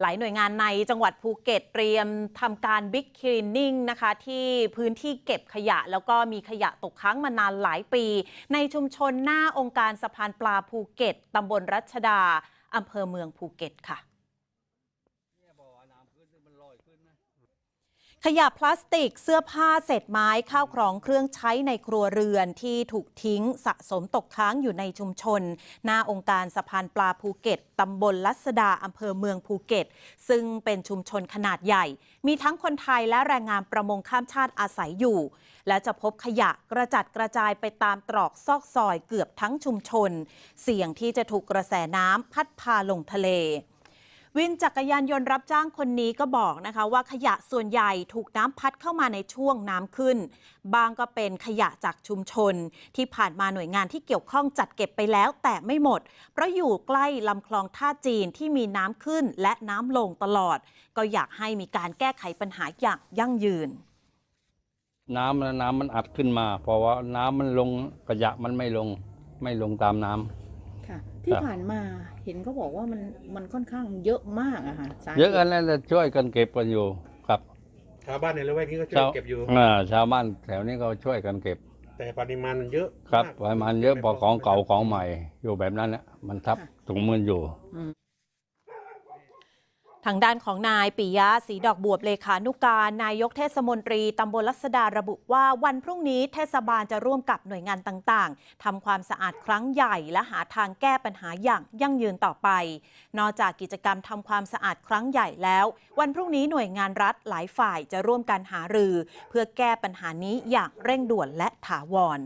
หลายหน่วยงานในจังหวัดภูเก็ตเตรียมทำการบิ๊กคลีนนิ่งนะคะ ที่พื้นที่เก็บขยะ แล้วก็มีขยะตกค้างมานานหลายปี ในชุมชนหน้าองค์การสะพานปลาภูเก็ตตำบลรัชดาอำเภอเมืองภูเก็ตค่ะ ขยะพลาสติกเสื้อผ้าเศษไม้ข้าวของเครื่องใช้ในครัวเรือนที่ถูกทิ้งสะสมตกค้างอยู่ในชุมชน หน้าองค์การสะพานปลาภูเก็ตตำบลลัสดาอำเภอเมืองภูเก็ต ซึ่งเป็นชุมชนขนาดใหญ่ มีทั้งคนไทยและแรงงานประมงข้ามชาติอาศัยอยู่ และจะพบขยะกระจัดกระจายไปตามตรอกซอกซอยเกือบทั้งชุมชน เสี่ยงที่จะถูกกระแสน้ำพัดพาลงทะเล วินจักรยานยนต์รับจ้างคนนี้ก็บอกนะคะว่าขยะส่วนใหญ่ถูกน้ำพัดเข้ามาในช่วงน้ำขึ้น บางก็เป็นขยะจากชุมชน ที่ผ่านมาหน่วยงานที่เกี่ยวข้องจัดเก็บไปแล้วแต่ไม่หมด เพราะอยู่ใกล้ลำคลองท่าจีนที่มีน้ำขึ้นและน้ำลงตลอด ก็อยากให้มีการแก้ไขปัญหาอย่างยั่งยืน น้ำนะน้ำมันอัดขึ้นมา เพราะว่าน้ำมันลงขยะมันไม่ลง ไม่ลงตามน้ำ ที่ครับผ่านมาเห็นเขาบอกว่ามันมันค่อนข้างเยอะมากอะค่ะสาหตุเยอะกันแล้วจะช่วยกันเก็บกันอยู่ครับชาวบ้านในละแวกนี้ก็ช่วยชาวเก็บอยู่ อ่าชาวบ้านแถวนี้ก็ช่วยกันเก็บ แต่ปริมาณมันเยอะครับมาก ประมาณเยอะพอของเก่าของใหม่ อยู่แบบนั้นแหละมันทับถุงมืออยู่ ทางด้านของนายปิยะศรีดอกบวบเลขานุการ นายกเทศมนตรีตำบลลัสดาระบุว่าวันพรุ่งนี้เทศบาลจะร่วมกับหน่วยงานต่างๆทำความสะอาดครั้งใหญ่ และหาทางแก้ปัญหาอย่างยั่งยืนต่อไป นอกจากกิจกรรมทำความสะอาดครั้งใหญ่แล้ว วันพรุ่งนี้หน่วยงานรัฐหลายฝ่ายจะร่วมกันหารือ เพื่อแก้ปัญหานี้อย่างเร่งด่วนและถาวร